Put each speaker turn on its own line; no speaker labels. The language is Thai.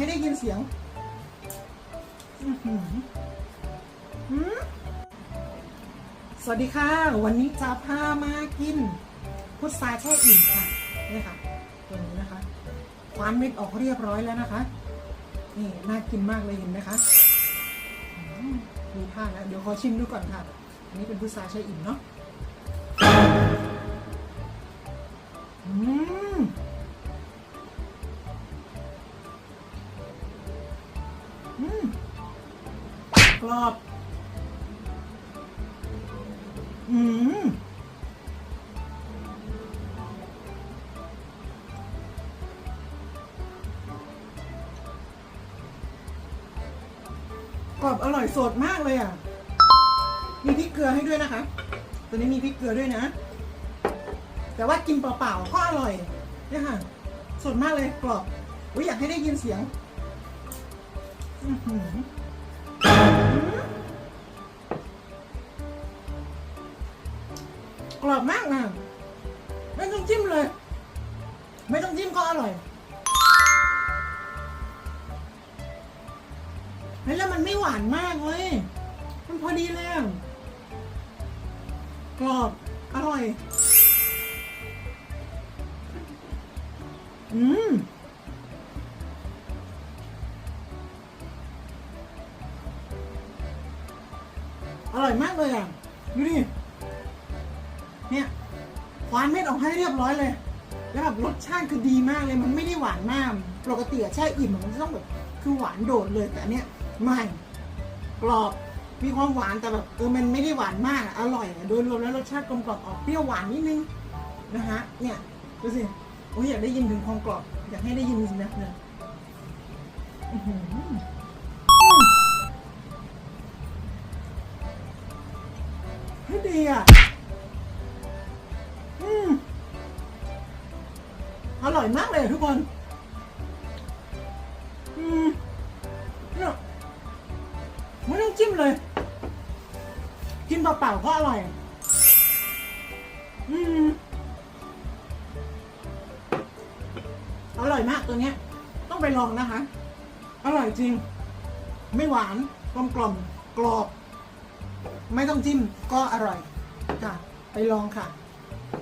ให้ได้ยินเสียงสวัสดีค่ะ วันนี้จะพามากิน พุทราแช่อิ่มค่ะ นี่ค่ะ ตัวนี้นะคะคว้านเม็ดออกเรียบร้อยแล้วนะคะ นี่น่ากินมากเลยเห็นไหมคะมดูท่าแล้วเดี๋ยวขอชิมดูก่อนค่ะ อันนี้เป็นพุทราแช่อิ่มเนาะ กรอบ อืมกรอบอร่อยสดมากเลยอะ มีพริกเกลือให้ด้วยนะคะ ตัวนี้มีพริกเกลือด้วยนะ แต่ว่ากินเปล่าๆก็อร่อยเนี่ยค่ะ สดมากเลยกรอบ อุ๊ยอยากให้ได้ยินเสียง กรอบมากนะไม่ต้องจิ้มเลย ไม่ต้องจิ้มก็อร่อยแล้วมันไม่หวานมากเลย มันพอดีเลยกรอบ อร่อย อืม อร่อยมากเลยอะ ดูดิ เนี่ยคว้านเม็ดออกให้เรียบร้อยเลย แล้วแบบรสชาติคือดีมากเลย มันไม่ได้หวานมาก ปกติอะแช่อิ่มมันจะต้องแบบคือหวานโดดเลย แต่อันเนี้ยไม่กรอบ มีความหวานแต่แบบเออมันไม่ได้หวานมากอร่อยอะโดยรวมแล้วรสชาติกลมกล่อมออกเปรี้ยวหวานนิดนึงนะฮะ เนี่ยดูสิโอ้ยอยากได้ยินถึงความกรอบ อยากให้ได้ยินจริงๆนะเนี่ย อื้อหืออืมเฮ้ยดีอะ อืม อร่อยมากเลยทุกคน อืมเนี่ยไม่ต้องจิ้มเลย กินเปล่าๆก็อร่อย อืม อร่อยมากตัวเนี้ย ต้องไปลองนะคะ อร่อยจริง ไม่หวานกลมกล่อมกรอบ ไม่ต้องจิ้มก็อร่อยค่ะ ไปลองค่ะ